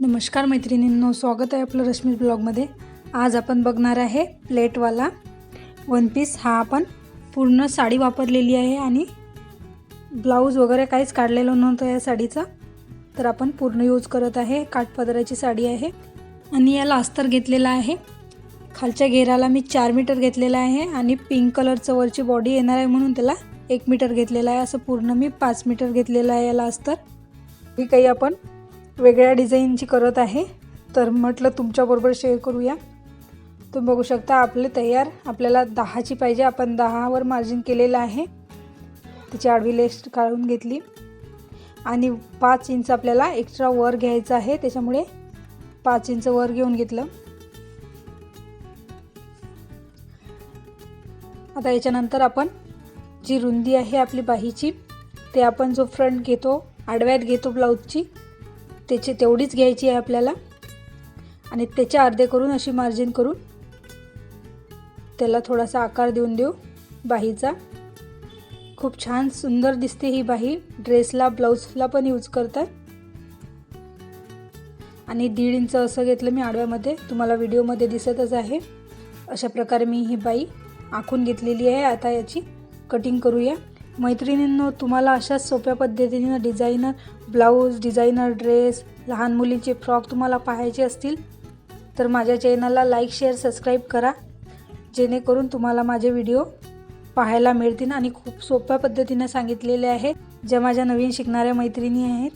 नमस्कार मैत्रिणींनो स्वागत आहे आपलं रश्मी ब्लॉगमध्ये. आज आपण बघणार आहे प्लेटवाला वन पीस. हा आपण पूर्ण साडी वापरलेली आहे आणि ब्लाऊज वगैरे काहीच काढलेलं नव्हतं या साडीचा. तर आपण पूर्ण यूज करत आहे. काठपदराची साडी आहे आणि याला अस्तर घेतलेला आहे. खालच्या घेराला मी चार मीटर घेतलेला आहे आणि पिंक कलरचं वरची बॉडी येणार आहे म्हणून त्याला एक मीटर घेतलेला आहे. असं पूर्ण मी पाच मीटर घेतलेलं आहे याला अस्तर. ही काही आपण वेगळ्या डिझाईनची करत आहे. तर म्हटलं तुमच्याबरोबर शेअर करूया. तुम्ही बघू शकता आपले तयार आपल्याला दहाची पाहिजे. आपण दहावर मार्जिन केलेलं आहे. त्याची आडवी लेस्ट काढून घेतली. आणि पाच इंच आपल्याला एक्स्ट्रा वर घ्यायचं आहे. त्याच्यामुळे पाच इंच वर घेऊन घेतलं. आता याच्यानंतर आपण जी रुंदी आहे आपली बाहीची ते आपण जो फ्रंट घेतो आडव्यात घेतो ब्लाऊजची त्याची तेवढीच घ्यायची आहे आपल्याला. आणि त्याच्या अर्धे करून अशी मार्जिन करून त्याला थोडासा आकार देऊन देऊ बाहीचा. खूप छान सुंदर दिसते ही बाही. ड्रेसला ब्लाऊजला पण यूज करतात. आणि दीड इंच असं घेतलं मी आडव्यामध्ये. तुम्हाला व्हिडिओमध्ये दिसतच आहे. अशा प्रकारे मी ही बाई आखून घेतलेली आहे. आता याची कटिंग करूया. मैत्रिणींनो तुम्हाला अशाच सोप्या पद्धतीनं डिझायनर ब्लाऊज डिझायनर ड्रेस लहान मुलींचे फ्रॉक तुम्हाला पाहायचे असतील तर माझ्या चॅनलला लाईक शेअर सबस्क्राईब करा. जेणेकरून तुम्हाला माझे व्हिडिओ पाहायला मिळतील आणि खूप सोप्या पद्धतीनं सांगितलेले आहेत ज्या माझ्या नवीन शिकणाऱ्या मैत्रिणी आहेत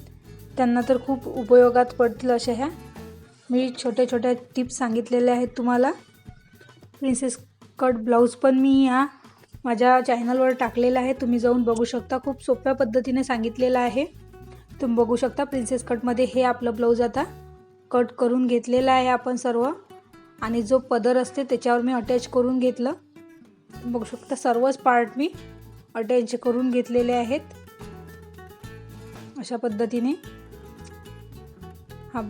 त्यांना तर खूप उपयोगात पडतील अशा ह्या. मी छोट्या छोट्या टिप्स सांगितलेल्या आहेत तुम्हाला. प्रिन्सेस कट ब्लाऊज पण मी या माझ्या चॅनलवर टाकलेला आहे. तुम्ही जाऊन बघू शकता. खूप सोप्या पद्धतीने सांगितलेलं आहे. तुम्ही बघू शकता प्रिन्सेस कटमध्ये हे आपलं ब्लाऊज आता कट करून घेतलेलं आहे आपण सर्व. आणि जो पदर असते त्याच्यावर मी अटॅच करून घेतलं. बघू शकता सर्वच पार्ट मी अटॅच करून घेतलेले आहेत. अशा पद्धतीने हा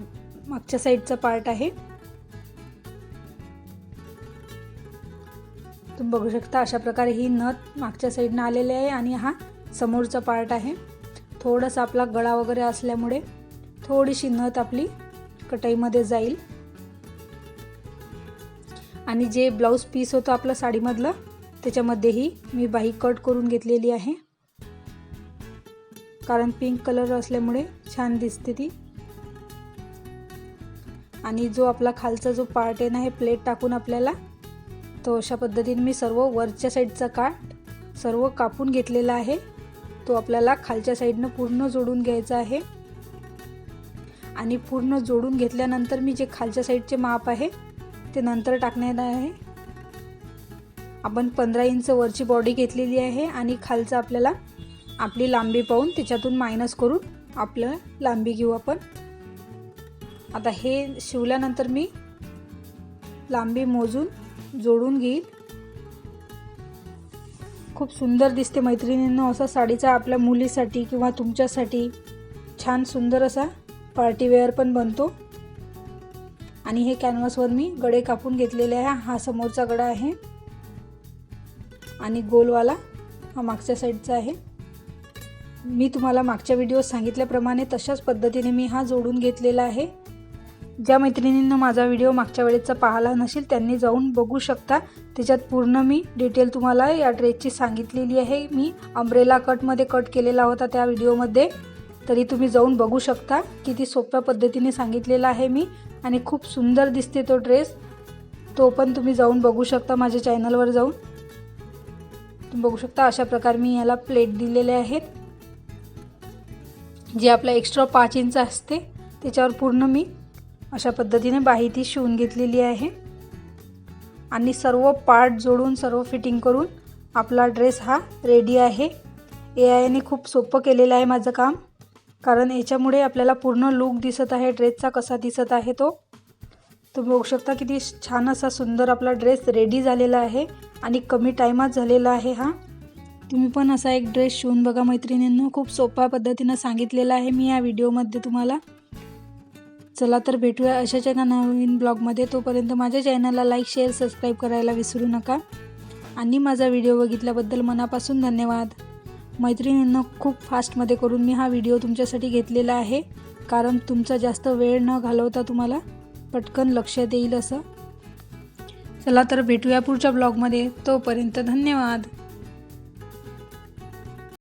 मागच्या साईडचा पार्ट आहे. तुम्ही बघू शकता अशा प्रकारे ही नथ मागच्या साईडनं आलेली आहे आणि हा समोरचा पार्ट आहे. थोडंसं आपला गळा वगैरे असल्यामुळे थोडीशी नथ आपली कटाईमध्ये जाईल. आणि जे ब्लाऊज पीस होतं आपलं साडीमधलं त्याच्यामध्येही मी बाही कट करून घेतलेली आहे. कारण पिंक कलर असल्यामुळे छान दिसते ती. आणि जो आपला खालचा जो पार्ट आहे ना हे प्लेट टाकून आपल्याला तो अशा पद्धतीने मी सर्व वरच्या साईडचा काठ सर्व कापून घेतलेला आहे. तो आपल्याला खालच्या साईडनं पूर्ण जोडून घ्यायचा आहे. आणि पूर्ण जोडून घेतल्यानंतर मी जे खालच्या साईडचे माप आहे ते नंतर टाकण्यात आहे. आपण पंधरा इंच वरची बॉडी घेतलेली आहे आणि खालचं आपल्याला आपली लांबी पाहून त्याच्यातून मायनस करून आपलं लांबी घेऊ आपण. आता हे शिवल्यानंतर मी लांबी मोजून जोडून घेईल. खूप सुंदर दिसते मैत्रिणींना असा साडीचा आपल्या मुलीसाठी किंवा तुमच्यासाठी छान सुंदर असा पार्टीवेअर पण बनतो. आणि हे कॅनव्हासवर मी गडे कापून घेतलेले आहे. हा समोरचा गडा आहे. आणि गोलवाला हा मागच्या साईडचा आहे. मी तुम्हाला मागच्या व्हिडिओ सांगितल्याप्रमाणे तशाच पद्धतीने मी हा जोडून घेतलेला आहे. ज्या मैत्रिणींना माझा व्हिडिओ मागच्या वेळेचा पाहिला नसेल त्यांनी जाऊन बघू शकता. त्याच्यात पूर्ण मी डिटेल तुम्हाला या ड्रेसची सांगितलेली आहे. मी अम्ब्रेला कटमध्ये कट केलेला होता त्या व्हिडिओमध्ये तरी तुम्ही जाऊन बघू शकता. किती सोप्या पद्धतीने सांगितलेला आहे मी आणि खूप सुंदर दिसते तो ड्रेस तो पण तुम्ही जाऊन बघू शकता माझ्या चॅनलवर जाऊन. तुम्ही बघू शकता अशा प्रकारे मी याला प्लेट दिलेले आहेत. जे आपला एक्स्ट्रा पाच इंच असते त्याच्यावर पूर्ण मी अशा पद्धतीने बाही ती शिवून घेतलेली आहे. आणि सर्व पार्ट जोडून सर्व फिटिंग करून आपला ड्रेस हा रेडी आहे. ए आयने खूप सोपं केलेलं आहे माझं काम. कारण याच्यामुळे आपल्याला पूर्ण लूक दिसत आहे ड्रेसचा कसा दिसत आहे तो. तुम्ही बघू शकता किती छान असा सुंदर आपला ड्रेस रेडी झालेला आहे आणि कमी टायमात झालेला आहे हा. तुम्ही पण असा एक ड्रेस शिवून बघा मैत्रिणींना. खूप सोप्या पद्धतीनं सांगितलेलं आहे मी या व्हिडिओमध्ये तुम्हाला. चला तर भेटूया अशाच एका नवीन ब्लॉगमध्ये. तोपर्यंत माझ्या चॅनलला लाईक शेअर सबस्क्राईब करायला विसरू नका. आणि माझा व्हिडिओ बघितल्याबद्दल मनापासून धन्यवाद. मैत्रिणींना खूप फास्टमध्ये करून मी हा व्हिडिओ तुमच्यासाठी घेतलेला आहे. कारण तुमचा जास्त वेळ न घालवता तुम्हाला पटकन लक्षात येईल असं. चला तर भेटूया पुढच्या ब्लॉगमध्ये. तोपर्यंत धन्यवाद.